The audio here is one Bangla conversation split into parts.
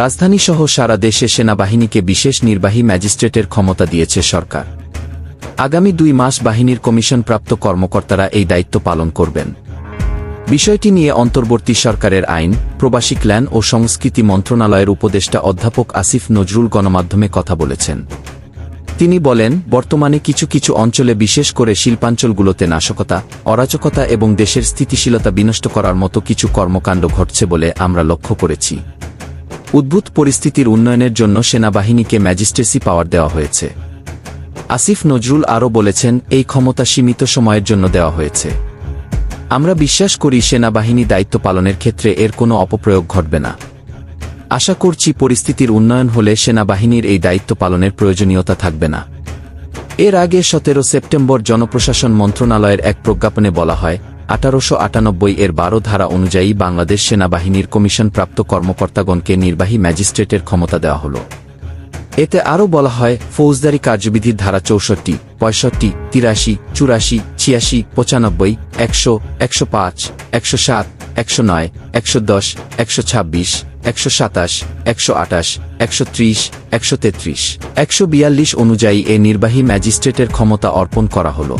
রাজধানীসহ সারা দেশে সেনাবাহিনীকে বিশেষ নির্বাহী ম্যাজিস্ট্রেটের ক্ষমতা দিয়েছে সরকার। আগামী দুই মাস বাহিনীর কমিশনপ্রাপ্ত কর্মকর্তারা এই দায়িত্ব পালন করবেন। বিষয়টি নিয়ে অন্তর্বর্তী সরকারের আইন, প্রবাসী ক্ল্যান ও সংস্কৃতি মন্ত্রণালয়ের উপদেষ্টা অধ্যাপক আসিফ নজরুল গণমাধ্যমে কথা বলেছেন। তিনি বলেন, বর্তমানে কিছু কিছু অঞ্চলে বিশেষ করে শিল্পাঞ্চলগুলোতে নাশকতা, অরাজকতা এবং দেশের স্থিতিশীলতা বিনষ্ট করার মতো কিছু কর্মকাণ্ড ঘটছে বলে আমরা লক্ষ্য করেছি। উদ্ভূত পরিস্থিতির উন্নয়নের জন্য সেনাবাহিনীকে ম্যাজিস্ট্রেসি পাওয়ার দেওয়া হয়েছে। আসিফ নজরুল আরও বলেছেন, এই ক্ষমতা সীমিত সময়ের জন্য দেওয়া হয়েছে। আমরা বিশ্বাস করি সেনাবাহিনী দায়িত্ব পালনের ক্ষেত্রে এর কোনো অপপ্রয়োগ ঘটবে না। আশা করছি পরিস্থিতির উন্নয়ন হলে সেনাবাহিনীর এই দায়িত্ব পালনের প্রয়োজনীয়তা থাকবে না। এর আগে সতেরো সেপ্টেম্বর জনপ্রশাসন মন্ত্রণালয়ের এক প্রজ্ঞাপনে বলা হয় আঠারোশো আটানব্বই এর বারো ধারা অনুযায়ী বাংলাদেশ সেনাবাহিনীর কমিশনপ্রাপ্ত কর্মকর্তাগণকে নির্বাহী ম্যাজিস্ট্রেটের ক্ষমতা দেওয়া হল। এতে আরও বলা হয়, ফৌজদারি কার্যবিধির ধারা চৌষট্টি, পঁয়ষট্টি, তিরাশি, চুরাশি, ছিয়াশি, পঁচানব্বই, একশো একশো পাঁচ, একশো সাত, একশো নয়, একশো দশ, একশো ছাব্বিশ, একশো সাতাশ, একশো আটাশ, একশো ত্রিশ, একশো তেত্রিশ। একশো বিয়াল্লিশ অনুযায়ী এ নির্বাহী ম্যাজিস্ট্রেটের ক্ষমতা অর্পণ করা হল।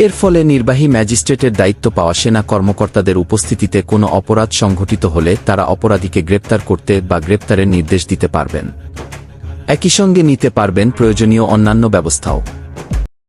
এর ফলে নির্বাহী ম্যাজিস্ট্রেটের দায়িত্ব পাওয়া সেনা কর্মকর্তাদের উপস্থিতিতে কোনো অপরাধ সংঘটিত হলে তারা অপরাধীকে গ্রেপ্তার করতে বা গ্রেপ্তারের নির্দেশ দিতে পারবেন। একই সঙ্গে নিতে পারবেন প্রয়োজনীয় অন্যান্য ব্যবস্থাও।